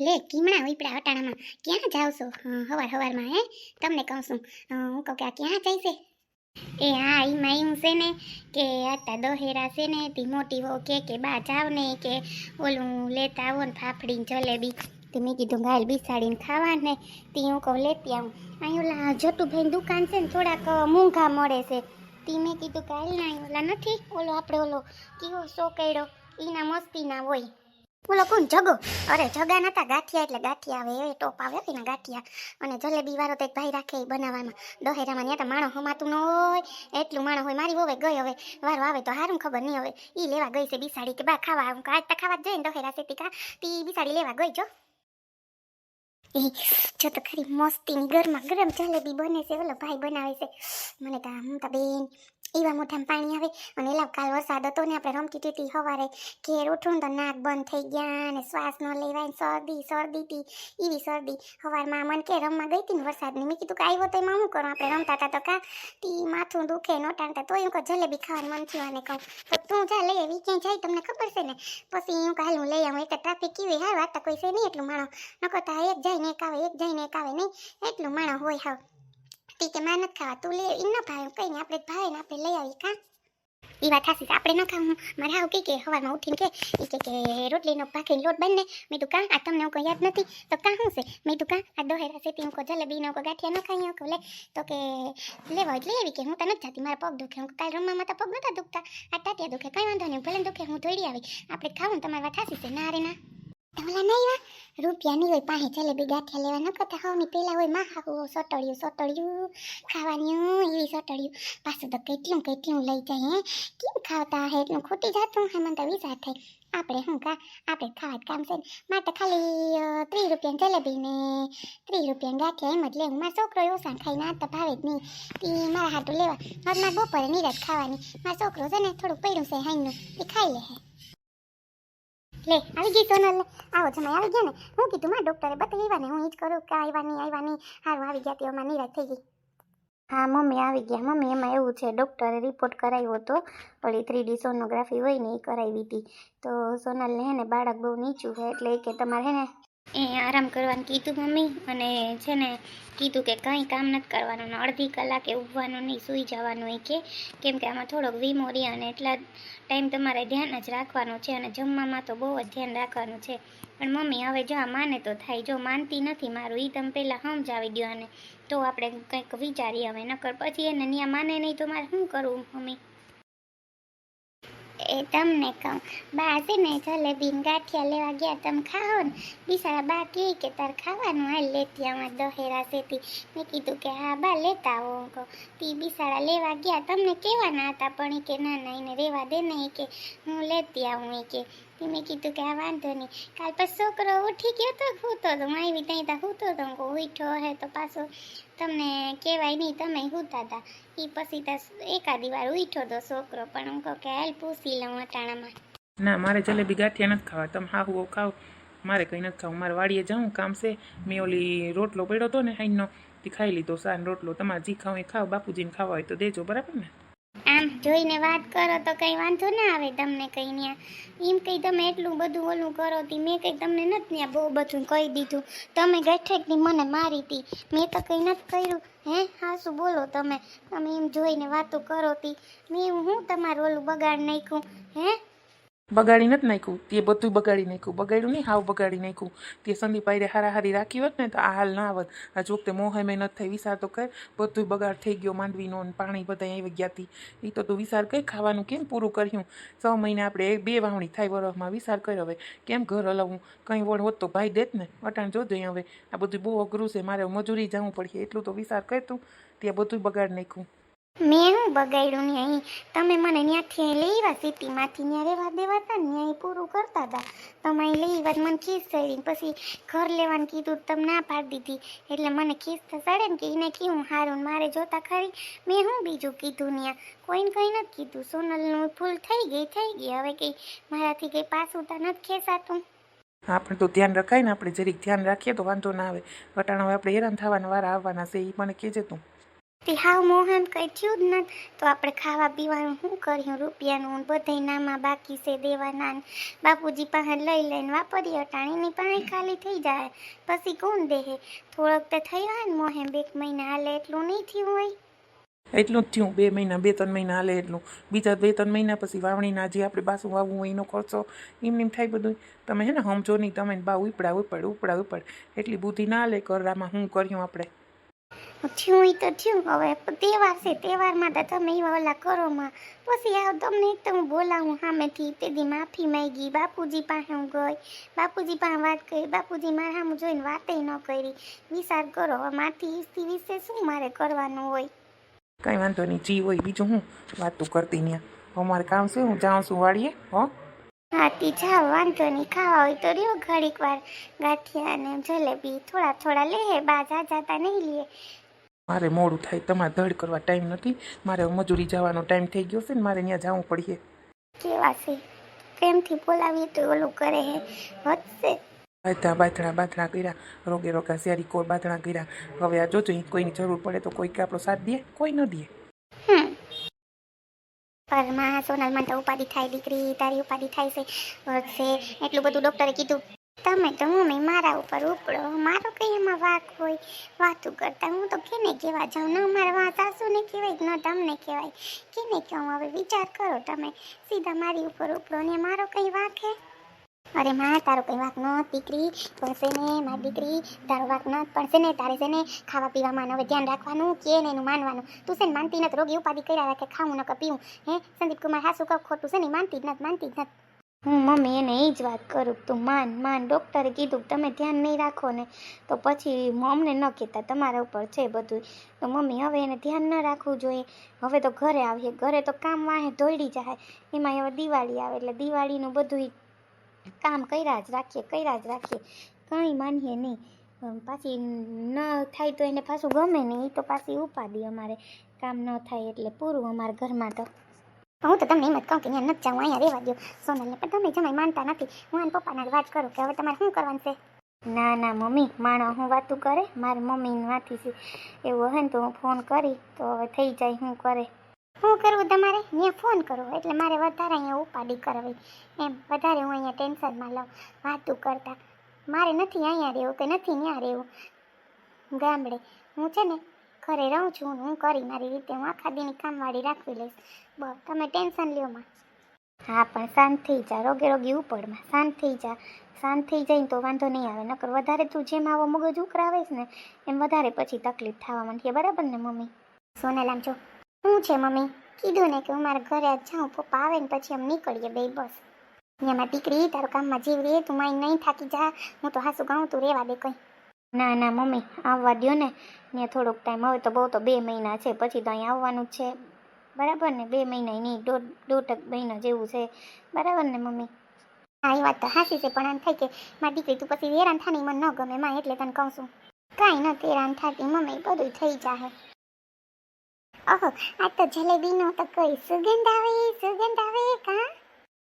લે, કીમણા ઉપડા અટાણામાં. ક્યાં જાવ છો હવાર હવારમાં, હે? તમને કહું છું. હું કહું કે આ ક્યાં જાય છે એ હા એમાં એવું છે ને કે આતા દહેરા છે ને, તી મોટી હો કે કે બા જાવ ને, કે ઓલું લેતા આવો ને ફાફડીને જલેબી. તે મેં કીધું ગાલ બિસાડીને ખાવા ને, તી હું કહું, લેતી આવું. અહીં ઓલા જટુભાઈની દુકાન છે ને, થોડાક મોંઘા મળે છે. તી મેં કીધું હાલ ના ઓલા નથી. ઓલો આપણે ઓલો કીવો સોકેડો એના મસ્તીના હોય. બોલો, કોણ જગો? અરે, જગા નતા, ગાંઠિયા એટલે ગાંઠિયા આવે, એ ટોપ આવે ને ગાંઠિયા. અને જલેબી વાળો તો એક ભાઈ રાખે એ બનાવવામાં. દહેરામાં ત્યાં તો માણો હમાતું ન હોય, એટલું માણો હોય, મારી હોવે ગઈ હવે, વારો આવે તો હારું ખબર નહીં હવે. ઈ લેવા ગઈ છે બિસાડી કે બા ખાવા હું આજ ખાવા જ જઈને દહેરા છે કા? તી બિસાડી લેવા ગઈ જો. એ જો તો ખરી મસ્તીની ગરમા ગરમ જલેબી બને છે, ઓલો ભાઈ બનાવે છે. મને તો હું તો બેન, એવા મોઢામાં પાણી આવે અને એલા કાલ વરસાદ હતો ને, આપણે રમતી ટીટી સવારે ઘેર ઉઠું તો નાક બંધ થઈ ગયા અને શ્વાસ ન લેવાય શરદી શરદી હતી એવી શરદી. સવારમાં મન કે રમવા ગઈ હતી ને વરસાદની, મેં કીધું કે આવ્યો તો એમાં શું કરું? આપણે રમતા હતા તો કા? ટી માથું દુખે નોટાણતા તો એમ કહું જલેબી ખાવાનું મન થયું અને કહું. તો તું જા લઈ આવી ક્યાંય જાય તમને ખબર છે ને? પછી હું કાલ હું લઈ આવું, એક ટ્રાફિક કેવી હાર વાત કોઈ છે નહીં એટલું માણો. નકો તો એક જાય ને એક આવે, એક જઈને એક આવે નહીં. એટલું માણા હોય હાવ. તી કે નથી ખાવા. તું લે ન ભાવે. કઈ નહીં, આપણે ભાવે ને આપણે લઈ આવી કા? ઈ વાત હાસી આપણે ન ખાવું મારે હાવ કે કે હવામાં ઉઠીને કે, ઈ કે કે રોટલીનો પાકીને લોટ બનને. મેં તું કાં? આ તમને કોઈ યાદ નથી? તો કાં શું છે? મેં તું કાં? આ દોહેરા છે તીમ કો જલેબી નો કો ગાંઠિયા ન ખાઈ કહું લે તો કે, લેવા એટલે એવી કે હું તો નથી જાતી. મારા પગ દુખે. હું કાલ રમવામાં તો પગ નતા દુખતા. આ ટાટિયા દુખે. કઈ વાંધો નહીં. ભલે દુખે, હું ધોડી આવી. આપણે ખાવું તમારી વાત હાસી છે. ના રે, ના. ઓલા નહીં વા. રૂપિયા નહીં હોય પાસે જલેબી ગાંઠિયા લેવા. ન કરતા હવની પેલા હોય, માં હાહુ સોટળ્યું સોટળ્યું. ખાવાનું એવી સોટળ્યું. પાછું તો કેટલું કેટલું લઈ જાય, હે? કેમ ખાવતા હે? એટલું ખૂટી જાતું હે, મને તો વિચાર થાય. આપણે શું કા આપણે ખાવા કામ છે ને. માટે ખાલી ત્રીસ રૂપિયા જલેબી ને ત્રીસ રૂપિયા ગાંઠિયા એમ જ લેવું. મારો છોકરો ઓછા ખાઈને આ તો ભાવે જ નહીં. તે મારા હાટું લેવા. હવે મારે બપોરે નિરાત ખાવાની. મારો છોકરો છે ને થોડું પડ્યું છે હાઈનું. એ ખાઈ લે હે. લે આવી ગઈ સોનલ આવો જમાઈ આવી ગયા ને? હું કીધું મારા ડોક્ટરે બતાવ્યા ને હું એ જ કરું કે આવ્યા નહીં આવ્યા નહીં હારું આવી ગયા તેમાં નિરાશ થઈ ગઈ. હા મમ્મી આવી ગયા. મમ્મી એમાં એવું છે ડૉક્ટરે રિપોર્ટ કરાવ્યો હતો. ઓલી થ્રીડી સોનોગ્રાફી હોય ને એ કરાવી હતી. તો સોનલને હે ને બાળક બહુ નીચું છે એટલે કે તમારે હે ને એ આરામ કરવાનું કીધું મમ્મી અને છે ને કીધું કે કંઈ કામ નથી કરવાનું અડધી કલાકે ઊભવાનું નહીં સૂઈ જવાનું એ કે. કેમ કે આમાં થોડોક વીમો અને એટલા ટાઈમ તમારે ધ્યાન જ રાખવાનું છે અને જમવામાં તો બહુ જ ધ્યાન રાખવાનું છે. પણ મમ્મી, હવે જો આ માને તો થાય. જો માનતી નથી મારું એ તમે પહેલાં સમજાવી દો અને તો આપણે કંઈક વિચારીએ હવે. નકર પછી એને ત્યાં માને નહીં તો મારે શું કરવું મમ્મી? એ તમને કહું. બા છે ને જલેબી ગાંઠિયા લેવા ગયા તમે ખાઓ ને બિચારા બા કહે કે તાર ખાવાનું હાલ લેતી આમાં દહેરા સેતી. મેં કીધું કે હા બા, લેતા આવો હું કહું. તી બિચારા લેવા ગયા, તમને કહેવાના હતા પણ એ કે ના ના, એને રેવા દે ને એ કે હું લેતી આવું એ કે. મેં કીધું કે આ વાંધો નહીં. કાલ પછી છોકરો ઉઠી ગયો તો હૂતો તો હું આવી ત્યાં ત્યાં તો હું કહું ઉઠ્યો હે તો પાછો તમને કહેવાય નહીં, તમે હૂતા હતા એ પછી તો એકાદી વાર ઉઠ્યો તો છોકરો પણ હું કહું કે હાલ પૂછી લઉં અટાણામાં. ના, મારે જલેબી ગાંઠિયા નથી ખાવા. તમે હા હું ખાવ. મારે કંઈ નથી ખાવું. મારે વાડીએ જાઉં કામ છે. મેં ઓલી રોટલો પડ્યો હતો ને હાઈનો તે ખાઈ લીધો સાન રોટલો. તમારે જી ખાવ એ ખાવ, બાપુજીને ખાવા હોય તો દેજો, બરાબર ને? જોઈને વાત કરો તો કંઈ વાંધો ના આવે તમને કંઈ ત્યાં. એમ કંઈ તમે એટલું બધું ઓલું કરો તી, મેં કંઈ તમને નથી ત્યાં બહુ બધું કહી દીધું. તમે ગઠેકની મને મારી હતી મેં તો કંઈ નથી કર્યું. હે હા શું બોલો તમે. તમે એમ જોઈને વાતો કરો તી. મેં હું તમારું ઓલું બગાડ નાખ્યું? હે? બગાડી નથી નાખ્યું. તે બધું બગાડી નાખ્યું. બગાડ્યું નહીં, હાવ બગાડી નાખ્યું. તે સંદીપ આયરે હારા હારી રાખી હોત ને તો આ હાલ ના આવત આ વખતે મોહે મહેનત થઈ, વિચાર તો કર. બધું બગાડ થઈ ગયો, માંડવીનો પાણી બધા આવી ગયા હતી એ તો તું વિચાર કઈ ખાવાનું કેમ પૂરું કર્યું? છ મહિને આપણે બે વાવણી થાય વરફમાં વિચાર કર્યો હવે. કેમ ઘર હલાવું? કંઈ વળ હોત તો ભાઈ દેત ને. અટાણ જોજો હવે આ બધું બહુ અઘરું છે. મારે મજૂરી જવું પડશે. એટલું તો વિચાર કર તું. ત્યાં બધું બગાડ નાખ્યું. મેં હું બગાડ્યું ને અહીં? તમે મને ત્યાંથી લઈ આવ્યા, સિટીમાંથી ત્યાં રહેવા દેવા હતા ને પૂરું કરતા હતા તમે અહીં લઈ આવ્યા મને ખીસ ચડી પછી ઘર લેવાનું કીધું તમે ના પાડી દીધી. એટલે મને ખીસ ચડે ને કે એને કીધું હારું મારે જોતા ખરી. મેં હું બીજું કીધું ત્યાં કોઈને કંઈ નથી કીધું. સોનલનું ફૂલ થઈ ગઈ થઈ ગઈ. હવે કંઈ મારાથી કંઈ પાછું તો નથી ખેંચાતું. આપણે તો ધ્યાન રખાય ને, આપણે જરીક ધ્યાન રાખીએ તો વાંધો ના આવે. વટાણા હવે આપણે હેરાન થવાના, વારા આવવાના છે એ મને કહેજે તું. તે હાવ મોહન કંઈ થયું જ નથી તો આપણે ખાવા પીવાનું શું કર્યું? રૂપિયાનું બધે નામાં બાકી છે દેવાના બાપુજી પાસે લઈ લઈને વાપરીએ, અટાણીની પાણી ખાલી થઈ જાય. પછી કોણ દેહે? થોડોક તો થયો હોય ને મોહે બે મહિના હાલે એટલું નહીં થયું હોય. એટલું જ થયું. બે મહિના, બે ત્રણ મહિના હાલે એટલું. બીજા બે ત્રણ મહિના પછી વાવણીના જે આપણે પાછું વાવવું હોય એનો ખર્ચો, એમ એમ થાય બધું તમે હે ને સમજો નહીં, તમે ને બા ઉપડા, ઉપડ ઉપડા, ઉપડ. એટલી બુદ્ધિ ના લે કરામાં શું કર્યું આપણે? થયું તો થયું. હવે તહેવાર છે તહેવારમાં તો તમે એવા ઓલા કરો માં. પછી આવ તમને એક તો હું બોલાવું સામેથી. તેથી માફી માંગી, બાપુજી પાસે હું ગઈ. બાપુજી પાસે વાત કરી, બાપુજી મારા સામે જોઈને વાતે ન કરી. વિચાર કરો, હવે માથી વિશે શું મારે કરવાનું હોય? કઈ વાંધો નહીં, જી હોય, બીજું હું વાતું કરતી ત્યાં અમારે કામ છે, હું જાઉં છું વાળીએ હો. હા તી વાંધો નહીં ખાવા હોય તો રહ્યો ઘડીક વાર. ગાંઠિયા ને જલેબી થોડા થોડા લે બા જાતા નહીં લે. મારે મોડું થાય તમારે ધડ કરવા ટાઈમ નથી. મારે મજૂરી જવાનો ટાઈમ થઈ ગયો છે ને મારે ત્યાં જવું પડીએ કેવા છે? પ્રેમથી બોલાવીએ તો ઓલું કરે હે વધશે. બધા બાથડા બાથડા કર્યા રોગે રોગા શિયારી કોઈ બાથડા કર્યા. હવે આ જોજો કોઈની જરૂર પડે તો કોઈ કે આપણો સાથ દે કોઈ ન દે. હમ પરમાં સોનલમાં તો ઉપાધિ થાય, દીકરી તારી ઉપાધિ થાય છે, વધશે. એટલું બધું ડૉક્ટરે કીધું, તમે તો મમ્મી મારા ઉપર ઉપડો. મારો કંઈ એમાં વાક હોય? વાતું કરતા હું તો કેને કહેવા જાઉં? ન, મારા વા સાસુને કહેવાય ન તમને કહેવાય. કેને કહું હવે વિચાર કરો તમે. સીધા મારી ઉપર ઉપડો ને મારો કંઈ વાક હે? અરે માં, તારો કંઈ વાત ન દીકરી. છે ને મારી દીકરી. તારો વાત ન છે ને, તારે છે ને ખાવા પીવામાં હવે ધ્યાન રાખવાનું, કે ને એનું માનવાનું. તું છે ને માનતી નથી, રોગી ઉપાધિ કર્યા રાખે ખાવું નકર પીવું. હે, સંદીપ કુમાર શું કહું? ખોટું છે ને, માનતી જ નથી, માનતી જ નથી. હું મમ્મી એને એ જ વાત કરું, તું માન માન. ડૉક્ટરે કીધું કે તમે ધ્યાન નહીં રાખો ને, તો પછી અમને ન કહેતા, તમારા ઉપર છે બધું. તો મમ્મી, હવે એને ધ્યાન ન રાખવું જોઈએ. હવે તો ઘરે આવીએ, ઘરે તો કામ વાહે દોડી જાય. એમાં હવે દિવાળી આવે, એટલે દિવાળીનું બધું કામ કર્યા જ રાખીએ, કર્યા જ રાખીએ. કંઈ માનીએ નહીં. પાછી ન થાય તો એને પાછું ગમે નહીં એ તો પાછી ઉપાડી અમારે. કામ ન થાય એટલે પૂરું અમારા ઘરમાં તો. હું તો તમને એમ જ કહું કે અહીંયા નથી જાઉં અહીંયા રહેવા દો સોનલને પણ તમે જમાઈ માનતા નથી. હું અને પપ્પાના વાત કરું કે હવે તમારે શું કરવાનું છે? ના ના, મમ્મી, માણો હું વાતું કરે? મારી મમ્મીની વાતી છે એવું હોય ને તો હું ફોન કરી, તો હવે થઈ જાય, હું કરે? શું કરવું તમારે? અહીંયા ફોન કરવો એટલે મારે વધારે અહીંયા ઉપાડી કરવી. એમ, વધારે હું અહીંયા ટેન્શનમાં લઉં. વાતું કરતા. મારે નથી અહીંયા રહેવું કે નથી ત્યાં રહેવું. ગામડે. હું છે ને, ઘરે રહું છું હું કરી મારી રીતે. હું આખા દીની કામવાળી રાખવી લઈશ. બસ, તમે ટેન્શન લ્યો માં. હા, પણ શાંત થઈ જા. રોગે રોગી ઉપડમાં. શાંત થઈ જા. શાંત થઈ જાય તો વાંધો નહીં આવે. નકર વધારે તું જેમ આવો મગજ ઉકરાવેશ ને, એમ વધારે પછી તકલીફ થવા માંડીએ બરાબર ને, મમ્મી? સોનાલામ, જો. શું છે, મમ્મી? કીધું ને કે હું મારા ઘરે જ જાઉં. પપ્પા આવે ને પછી આમ નીકળીએ બે, બસ. અહીંયા દીકરી, તારું કામમાં જીવ રે તું મારી નહીં થાકી જા. હું તો હાસું ગાઉં, તું રેવા દે કંઈ. ના ના, મમ્મી, આવવા દ્યો ને. ને થોડોક ટાઈમ હવે તો બહુ તો બે મહિના છે, પછી તો અહીં આવવાનું જ છે. બરાબર ને? બે મહિના નહીં દોઢ દોઢ મહિના જેવું છે. બરાબર ને, મમ્મી? હા, એ વાત તો હાસી છે, પણ આમ થાય કે મારી દીકરી તું પછી હેરાન થાની મને ન ગમે, માં, એટલે તને કહું છું. કાંઈ ન હેરાન થતી, મમ્મી બધું થઈ જાહે. ઓહો આ તો જલેબીનો તો કોઈ સુગંધ આવે સુગંધ આવે કા?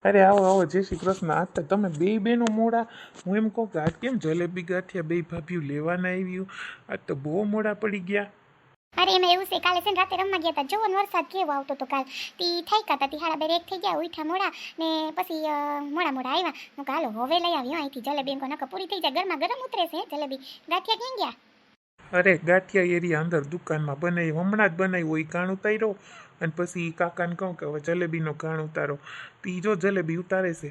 અરે આવો આવો જય શ્રી કૃષ્ણ. આ તો તમે બે બેનો મોડા. હું એમ કહું કે આ કેમ જલેબી ગાંઠિયા બે ભાભીઓ લેવાના આવ્યું? આ તો બહુ મોડા પડી ગયા. અરે એમાં એવું છે કાલે છે ને રાતે રમવા ગયા હતા. જોવો વરસાદ કેવો આવતો તો કાલ. તી થઈ હતા તી હાડા બે એક થઈ ગયા ઉઠા મોડા ને પછી મોડા મોડા આવ્યા. હું કાલો હવે લઈ આવ્યો અહીંથી જલેબી. એમ કહું, નકો પૂરી થઈ જાય ગરમા ગરમ ઉતરે છે જલેબી. ગાંઠિયા ક્યાં ગયા? અરે, ગાંઠિયા એરિયા અંદર દુકાનમાં બનાવી, હમણાં જ બનાવી હોય કાણ ઉતાર્યો? અને પછી કાકાને કહું કે હવે જલેબીનો કાણ ઉતારો. તી જો જલેબી ઉતારે છે.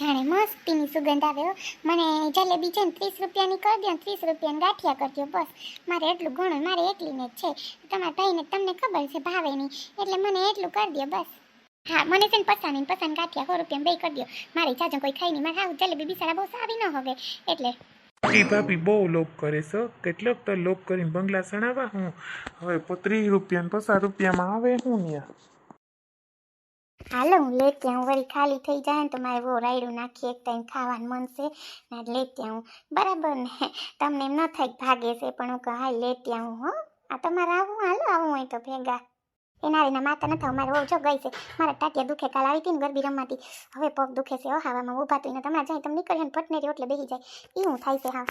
જાણે મસ્તીની સુગંધ આવે મને જલેબી છે ને ત્રીસ રૂપિયાની કરી દો ત્રીસ રૂપિયાની ગાંઠિયા કરજો, બસ. મારે એટલું ઘણું, મારે એકલીને જ છે. તમારા ભાઈને તમને ખબર છે, ભાવે નહીં. એટલે મને એટલું કરી દો બસ. હા, મને છે ને પસાની પસાન ગાંઠિયા સો રૂપિયા બે કરી દો મારે જાજો કોઈ ખાઈ નહીં. મારે હાવ જલેબી બિસાડા બહુ સારી ન હવે. એટલે એ ભાભી બહુ લોક કરે છે. કેટલોક તો લોક કરીને બંગલા સણાવા હું. હવે ત્રીસ રૂપિયા પચાસ રૂપિયામાં આવે હું ત્યાં હાલો, હું લેતી આવું. વળી ખાલી થઈ જાય ને તો મારે બહુ રાયડું નાખી એક ટાઈમ ખાવાનું મન છે. ને લેતી આવું. બરાબર ને? તમને એમ ન થાય ભાગે છે, પણ હું કહું હા લેતી આવું, હો. આ તમારે આવું? હાલો, આવું હોય તો ભેગા. એના એના માતા નથી મારે બહુ જો ગઈ છે. મારા ટાટિયા દુખે, કાલ આવી હતી ને ગરબી રમવાથી. હવે પગ દુખે છે હવામાં હાવામાં ઊભા તો એને તમારા જાય તમે નીકળ્યો ને ફટને રહ્યો એટલે બેસી જાય. એ હું થાય છે હા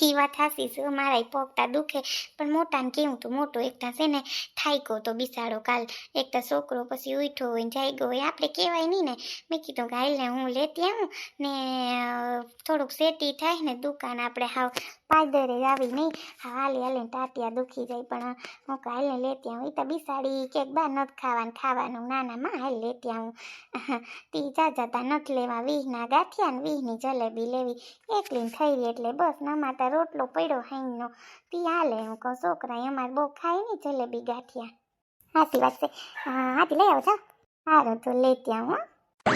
એ વાત હાસી છે મારા પોગતા દુખે. પણ મોટાને કેવું તો મોટો એકતા છે ને, થાયકો તો બિસાડો કાલ. એક તો છોકરો પછી ઉઠો હોય ને ગયો હોય, આપણે કહેવાય નહીં ને. મેં કીધું કે હાલ ને હું લેતી આવું ને થોડુંક સેટી થાય ને દુકાન આપણે હાવ પાદરે આવી નહીં હાલી, હાલે, ને ટાટિયા દુખી જાય, પણ હું કાલે ને લેતી આવું. એ તો બિસાડી કેક બા નથી ખાવાનું ખાવાનું. નાના માં, હાલ, લેતી આવું. તી જાજાતા નથી લેવા. વીહના ગાંઠિયા ને વીહની જલેબી લેવી. એકલી થઈ રહી એટલે બસ નમાતા રોટલો પડ્યો હાઈનો તી હાલે, હું કહું છોકરા અમારે બહુ ખાય નહીં જલેબી ગાંઠિયા. સાચી વાત છે. હાથી લઈ આવો છો સારું તો લેતી આવું હો.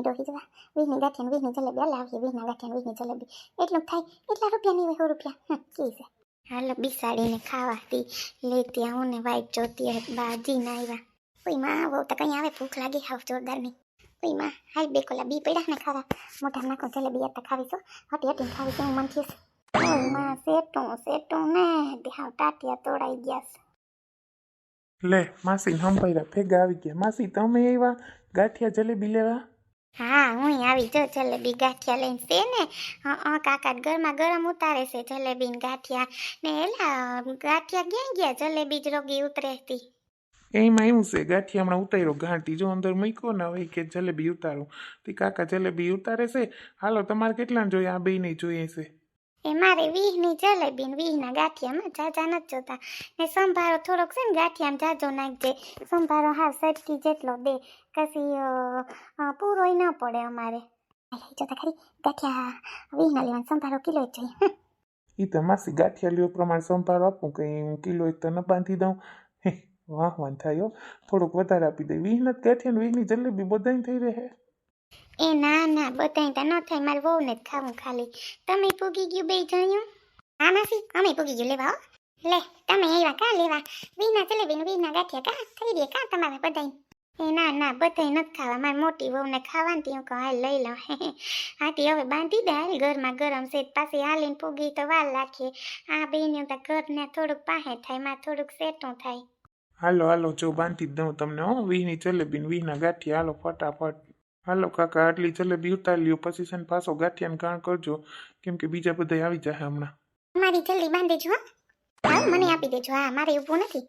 ડોહી જવા વીસની ગાંઠિયા વીસની જલેબી હાલ આવીએ વીસના ગાંઠિયા વીસની જલેબી એટલું થાય એટલા રૂપિયા નહીં હોય સો રૂપિયા કી છે હાલો બિસાડીને ખાવાથી લેતી આવું ને વાઈટ જોતી બાજી ના આવ્યા કોઈ માં આવો તો કઈ આવે ભૂખ લાગી હાવ જોરદાર નહીં કોઈ માં હાલ બે કોલા બી પડ્યા ને ખાવા મોટા નાખો જલેબી યાર ખાવીશું હટી હટીને ખાવી હું મન થયું કોઈ માં સેટું સેટું ને હાવ ટાટિયા તોડાઈ ગયા લે માસી હંભાઈરા ભેગા આવી ગયા. માસી તમે આવ્યા? ગાંઠિયા જલેબી લેવા? હા હું આવી. જો જલેબી ગાંઠિયા લઈને છે ને હા કાકા ગરમા ગરમ ઉતારે છે જલેબી ને ગાંઠિયા. ને એલા ગાંઠિયા ક્યાં ગયા? જલેબી જ રોગી ઉતરે હતી એમાં એવું છે ગાંઠિયા હમણાં ઉતાર્યો ઘાંટી જો અંદર મૂક્યો ને હવે કે જલેબી ઉતારું. તે કાકા જલેબી ઉતારે છે. હાલો તમારે કેટલા જોઈએ? આ બે નહીં જોઈએ છે. એ મારે વીહની જલેબી ને વીહના ગાંઠિયામાં જાજા નથી જોતા. ને સંભારો થોડોક છે ને ગાંઠિયામાં જાજો નાખજે. સંભારો હા સટકી જેટલો દે, કશી પૂરોય ન પડે અમારે. જોતા ખરી. ગાંઠિયા, વીહના લેવાનું સંભારો કિલો જ જોઈએ. એ તો માસી ગાંઠિયા લ્યો પ્રમાણે સંભારો આપું, કંઈ કિલો એક તો ન બાંધી દઉં. વાહ વાંધાયો થોડુંક વધારે આપી દઈ વીહના ગાંઠિયા વીહની જલેબી બધાને થઈ રહે. એ ના ના, બધાય તા ન થાય, મારે વહુને જ ખાવું ખાલી. તમે પૂગી ગયું બે જણ્યું? હા, માસી, અમે પૂગી ગયું, લેવા લે, તમે આવ્યા કા, લેવા? વીના જલેબી ને વીના ગાંઠિયા કા? થઈ રહી કા તમારે બધાય? એ ના ના, બધાય નથી ખાવા. મારી મોટી વહુને ખાવાની હું કહું, હાલ લઈ લઉં. હાથી હવે બાંધી દે, હાલ ઘરમાં ગરમ છે પાછી હાલીને પૂગી તો વાર રાખીએ આ બેને તો ઘરને થોડુંક પાહે થાયમાં થોડુંક સેટું થાય. હાલો હાલો, જો બાંધી દઉં તમને, હો. વીની જલેબી ને વીહના ગાંઠિયા, હાલો, ફટાફટ. હાલો કાકા, આટલી જલેબી ઉતારી લ્યો પછી છે ને પાછો ગાંઠિયાને ગાણ કરજો. કેમ કે બીજા બધા આવી જાય હમણાં. મારી જલ્દી બાંધી જો હાલ મને આપી દેજો. હા, મારે એવું નથી.